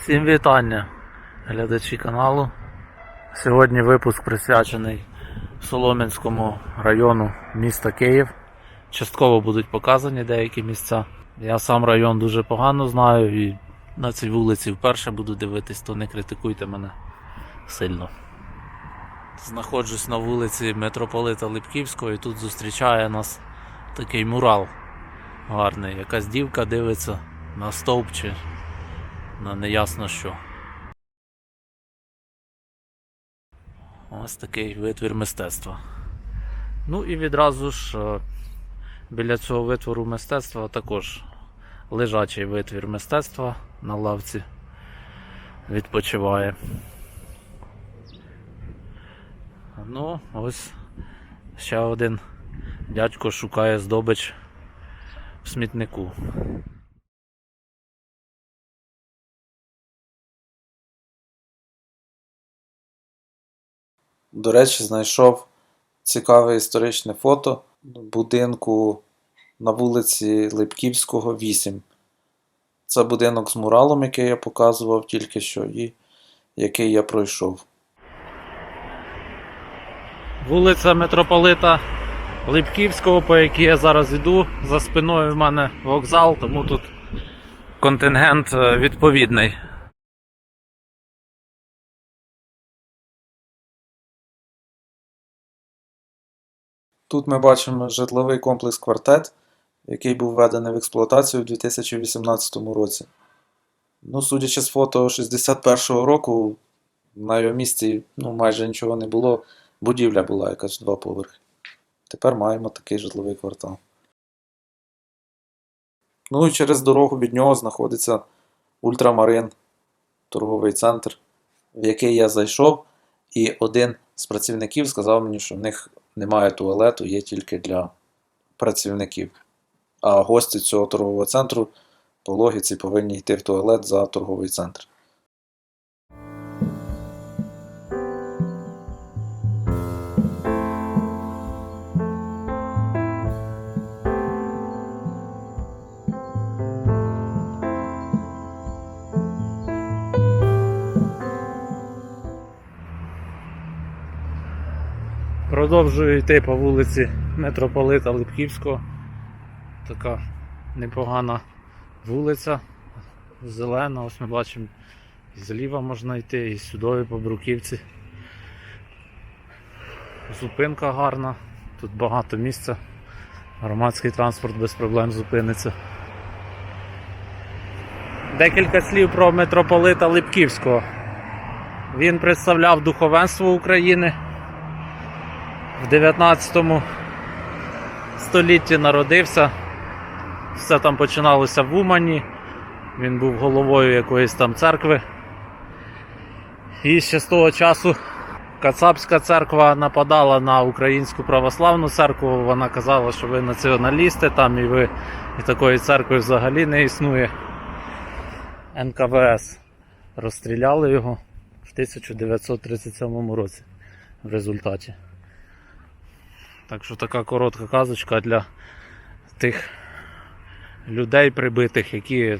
Всім вітання, глядачі каналу. Сьогодні випуск присвячений Солом'янському району міста Київ. Частково будуть показані деякі місця. Я сам район дуже погано знаю і на цій вулиці вперше буду дивитись, то не критикуйте мене сильно. Знаходжусь на вулиці Митрополита Липківського і тут зустрічає нас такий мурал гарний. Якась дівка дивиться на стовп чи на неясно що. Ось такий витвір мистецтва. Ну і відразу ж е, біля цього витвору мистецтва також лежачий витвір мистецтва на лавці відпочиває. Ну, ось ще один дядько шукає здобич в смітнику. До речі, знайшов цікаве історичне фото будинку на вулиці Липківського, 8. Це будинок з муралом, який я показував тільки що, і який я пройшов. Вулиця Митрополита Липківського, по якій я зараз йду. За спиною в мене вокзал, тому тут контингент е, відповідний. Тут ми бачимо житловий комплекс квартет, який був введений в експлуатацію у 2018 році. Ну, судячи з фото 61-го року, на його місці ну, майже нічого не було. Будівля була якась два поверхи. Тепер маємо такий житловий квартал. Ну і через дорогу від нього знаходиться Ультрамарин, торговий центр, в який я зайшов, і один з працівників сказав мені, що в них немає туалету, є тільки для працівників. А гості цього торгового центру по логіці повинні йти в туалет за торговий центр. Продовжую йти по вулиці Митрополита Липківського. Така непогана вулиця, зелена, ось ми бачимо, і зліва можна йти, і сюди по Бруківці. Зупинка гарна, тут багато місця. Громадський транспорт без проблем зупиниться. Декілька слів про митрополита Липківського. Він представляв духовенство України в 19 столітті народився. Все там починалося в Умані. Він був головою якоїсь там церкви. І ще з того часу Кацапська церква нападала на українську православну церкву. Вона казала, що ви націоналісти там і ви і такої церкви взагалі не існує. НКВС розстріляли його в 1937 році в результаті. Так що така коротка казочка для тих людей прибитих, які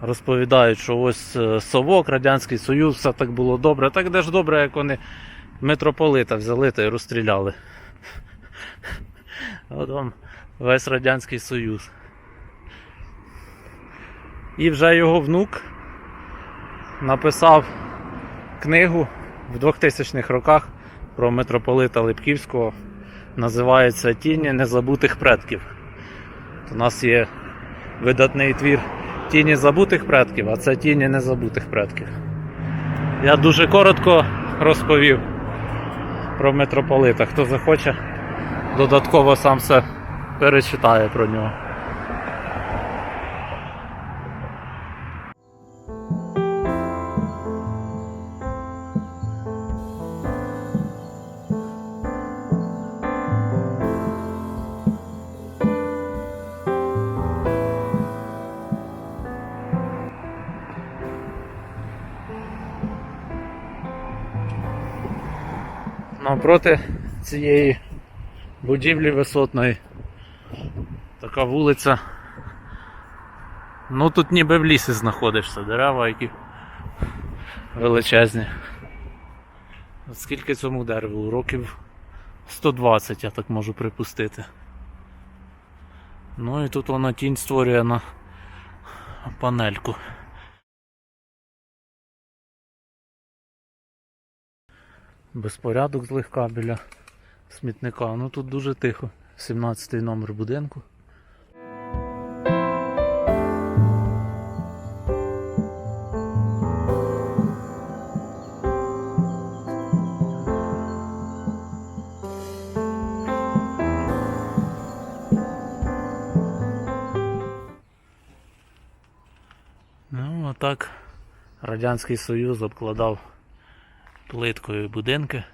розповідають, що ось е, Совок, Радянський Союз, все так було добре. Так де ж добре, як вони митрополита взяли та й розстріляли. От вам весь Радянський Союз. І вже його внук написав книгу в 2000-х роках про митрополита Липківського. Називається Тіні незабутих предків. У нас є видатний твір Тіні забутих предків, а це тіні незабутих предків. Я дуже коротко розповів про митрополита. Хто захоче, додатково сам все перечитає про нього. Навпроти цієї будівлі висотної така вулиця Ну тут ніби в лісі знаходишся, дерева, які величезні. Скільки цьому дереву? Років 120, я так можу припустити. Ну і тут вона тінь створює на панельку. Безпорядок злегка біля смітника. Ну тут дуже тихо. 17 номер будинку. Ну, а так Радянський Союз обкладав плиткою будинки,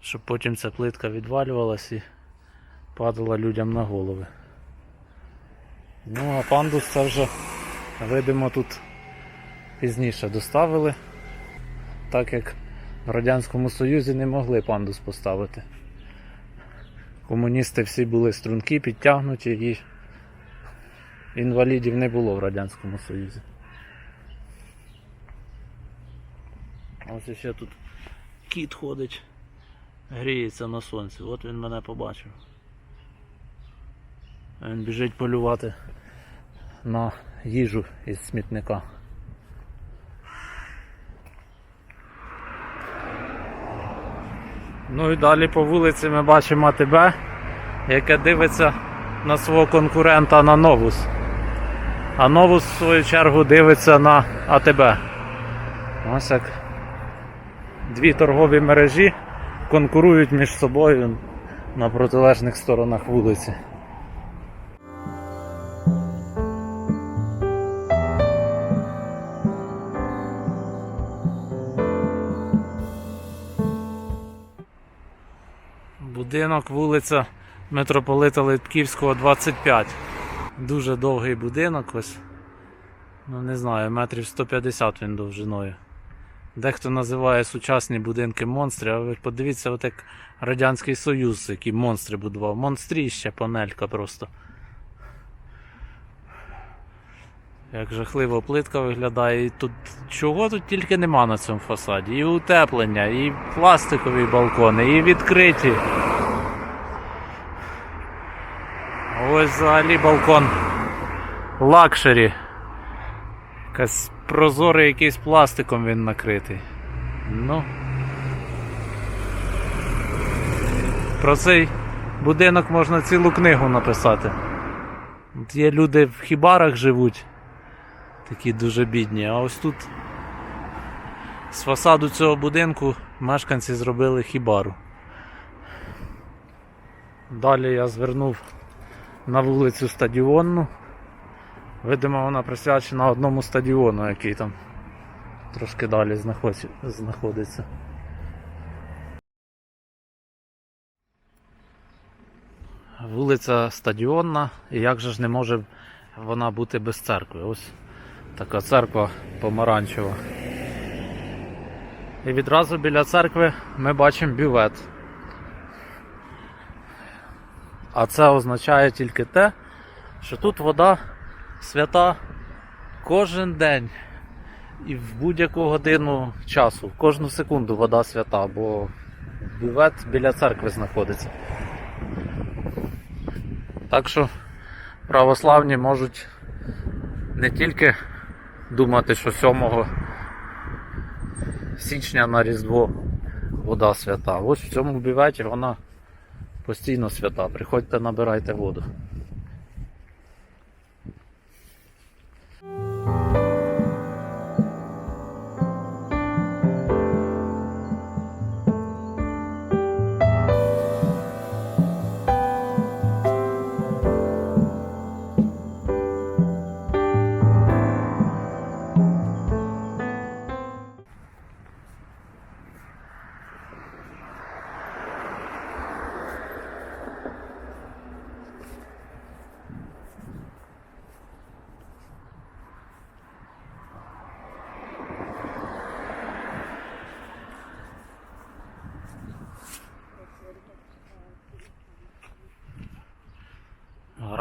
щоб потім ця плитка відвалювалась і падала людям на голови. Ну, а пандус це вже, видимо, тут пізніше доставили, так як в Радянському Союзі не могли пандус поставити. Комуністи всі були струнки, підтягнуті і інвалідів не було в Радянському Союзі. Ось ще тут кіт ходить, гріється на сонці. От він мене побачив. Він біжить полювати на їжу із смітника. Ну і далі по вулиці ми бачимо АТБ, яке дивиться на свого конкурента на Новус. А Новус в свою чергу дивиться на АТБ. Ось як дві торгові мережі конкурують між собою на протилежних сторонах вулиці. Будинок вулиця Митрополита Литківського 25. Дуже довгий будинок ось. Ну не знаю, метрів 150 він довжиною. Дехто називає сучасні будинки монстри, а ви подивіться, от як Радянський Союз, які монстри будував. Монстріща панелька просто. Як жахливо плитка виглядає. І тут чого тут тільки нема на цьому фасаді. І утеплення, і пластикові балкони, і відкриті. Ось взагалі балкон лакшері. Якась прозорий якийсь пластиком він накритий. Ну. Про цей будинок можна цілу книгу написати. От є люди в хібарах живуть, такі дуже бідні, а ось тут з фасаду цього будинку мешканці зробили хібару. Далі я звернув на вулицю Стадіонну. Видимо, вона присвячена одному стадіону, який там трошки далі знаходиться. Вулиця Стадіонна, і як же ж не може вона бути без церкви? Ось така церква помаранчева. І відразу біля церкви ми бачимо бювет. А це означає тільки те, що тут вода свята кожен день і в будь-яку годину часу, в кожну секунду вода свята, бо бювет біля церкви знаходиться. Так що православні можуть не тільки думати, що 7 січня на Різдво вода свята. Ось в цьому бюветі вона постійно свята. Приходьте, набирайте воду.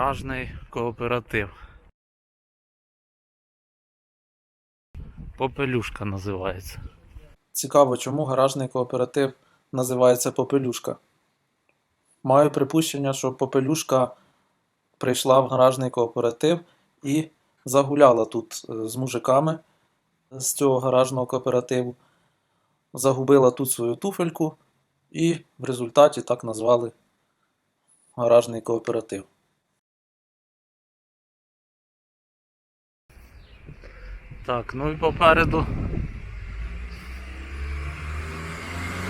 Гаражний кооператив. Попелюшка називається. Цікаво, чому гаражний кооператив називається Попелюшка. Маю припущення, що Попелюшка прийшла в гаражний кооператив і загуляла тут е, з мужиками з цього гаражного кооперативу. Загубила тут свою туфельку і в результаті так назвали гаражний кооператив. Так, ну і попереду.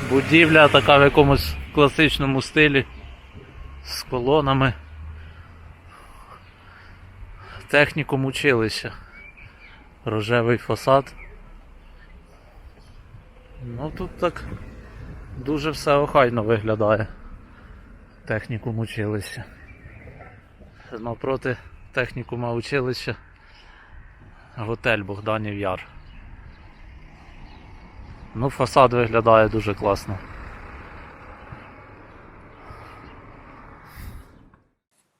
Будівля така в якомусь класичному стилі з колонами. Технікум училища. Рожевий фасад. Ну тут так дуже все охайно виглядає. Технікум училища. Навпроти технікума училища Готель Богданів Яр. Ну, фасад виглядає дуже класно.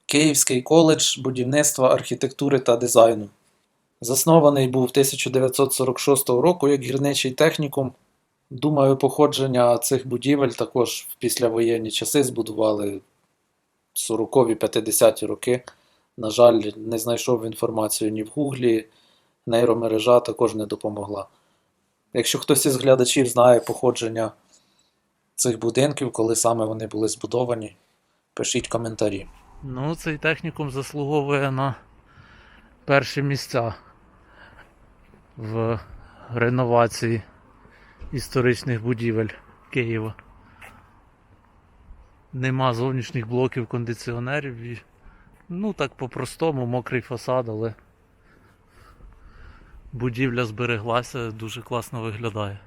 Київський коледж будівництва, архітектури та дизайну. Заснований був 1946 року як гірничий технікум. Думаю, походження цих будівель також в післявоєнні часи збудували 40-50-ті роки. На жаль, не знайшов інформацію ні в Гуглі, нейромережа також не допомогла. Якщо хтось із глядачів знає походження цих будинків, коли саме вони були збудовані, пишіть коментарі. Ну, цей технікум заслуговує на перші місця в реновації історичних будівель Києва. Нема зовнішніх блоків кондиціонерів ну так по-простому, мокрий фасад, але будівля збереглася, дуже класно виглядає.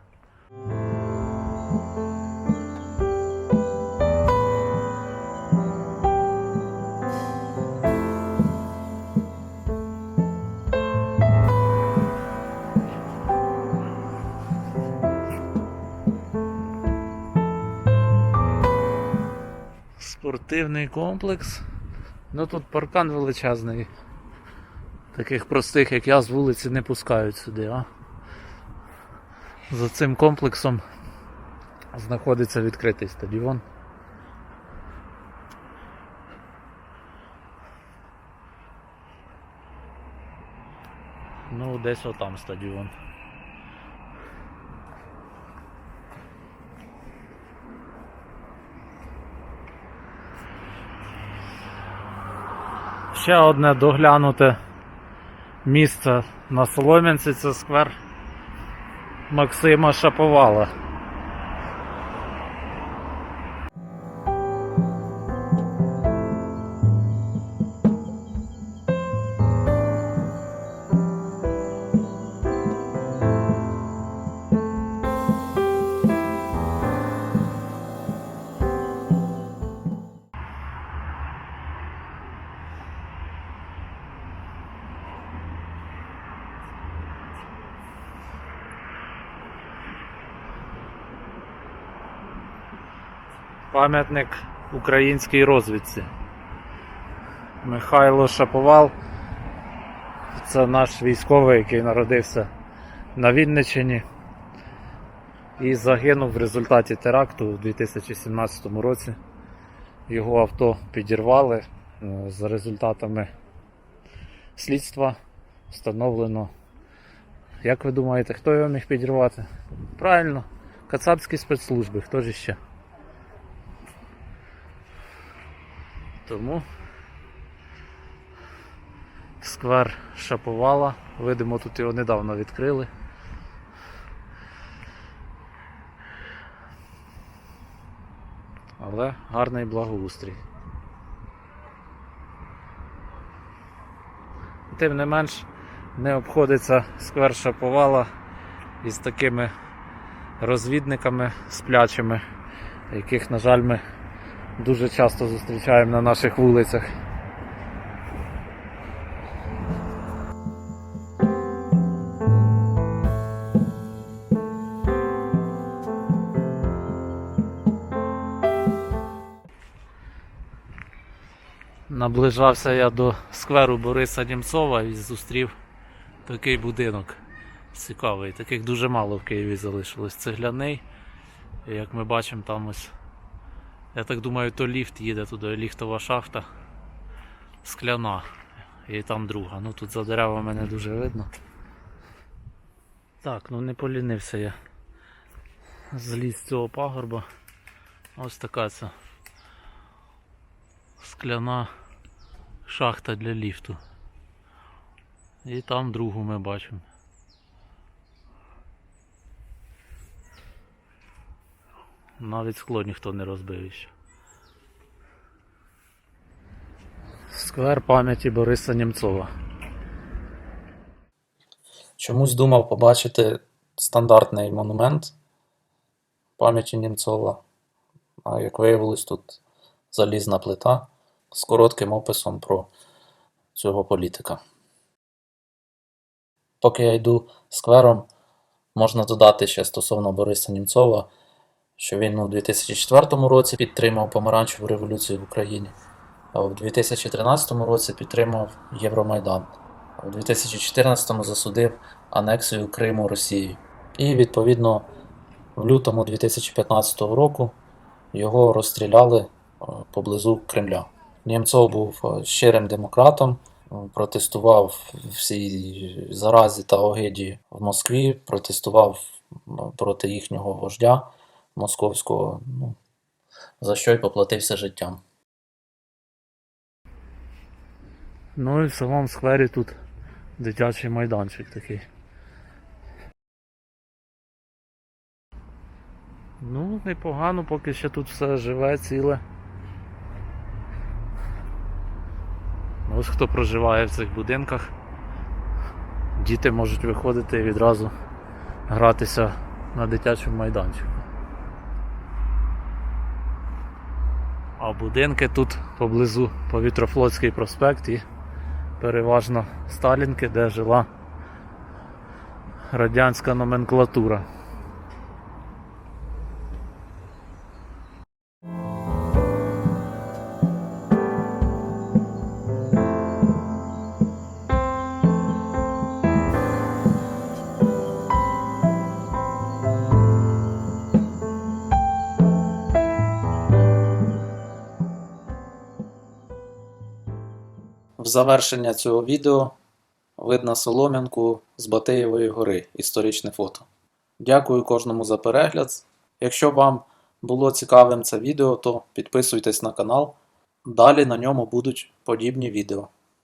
Спортивний комплекс. Ну тут паркан величезний. Таких простих, як я, з вулиці не пускають сюди, а. За цим комплексом знаходиться відкритий стадіон. Ну, десь отам стадіон. Ще одне доглянуте місце на Солом'янці це сквер Максима Шаповала. Пам'ятник українській розвідці. Михайло Шаповал. Це наш військовий, який народився на Вінниччині і загинув в результаті теракту у 2017 році. Його авто підірвали. Е, За результатами слідства встановлено. Як ви думаєте, хто його міг підірвати? Правильно, кацапські спецслужби, хто ж іще? Тому сквер Шаповала. Видимо, тут його недавно відкрили. Але гарний благоустрій. Тим не менш, не обходиться сквер Шаповала із такими розвідниками сплячими, яких, на жаль, ми дуже часто зустрічаємо на наших вулицях. Наближався я до скверу Бориса Німцова і зустрів такий будинок. Цікавий. Таких дуже мало в Києві залишилось. Цегляний. Як ми бачимо, там ось. Я так думаю, то ліфт їде туди, ліфтова шахта. Скляна. І там друга. Ну тут за деревами не дуже видно. Так, ну не полінився я. Зліз з цього пагорба. Ось така це скляна шахта для ліфту. І там другу ми бачимо. Навіть скло ніхто не розбив ще. Сквер пам'яті Бориса Німцова. Чомусь думав побачити стандартний монумент пам'яті Німцова. А як виявилось, тут залізна плита з коротким описом про цього політика. Поки я йду сквером, можна додати ще стосовно Бориса Німцова, що він у 2004 році підтримав помаранчеву революцію в Україні, а у 2013 році підтримав Євромайдан, а у 2014 засудив анексію Криму Росією. І відповідно в лютому 2015 року його розстріляли е, поблизу Кремля. Німцов був е, щирим демократом, е, протестував всій заразі та огиді в Москві, протестував проти їхнього вождя московського, ну, за що й поплатився життям. Ну і в самому сквері тут дитячий майданчик такий. Ну, непогано, поки ще тут все живе, ціле. Ось хто проживає в цих будинках. Діти можуть виходити і відразу гратися на дитячому майданчику. А будинки тут поблизу Повітрофлотський проспект і переважно Сталінки, де жила радянська номенклатура. Завершення цього відео видно Солом'янку з Батеєвої гори. Історичне фото. Дякую кожному за перегляд. Якщо вам було цікавим це відео, то підписуйтесь на канал. Далі на ньому будуть подібні відео.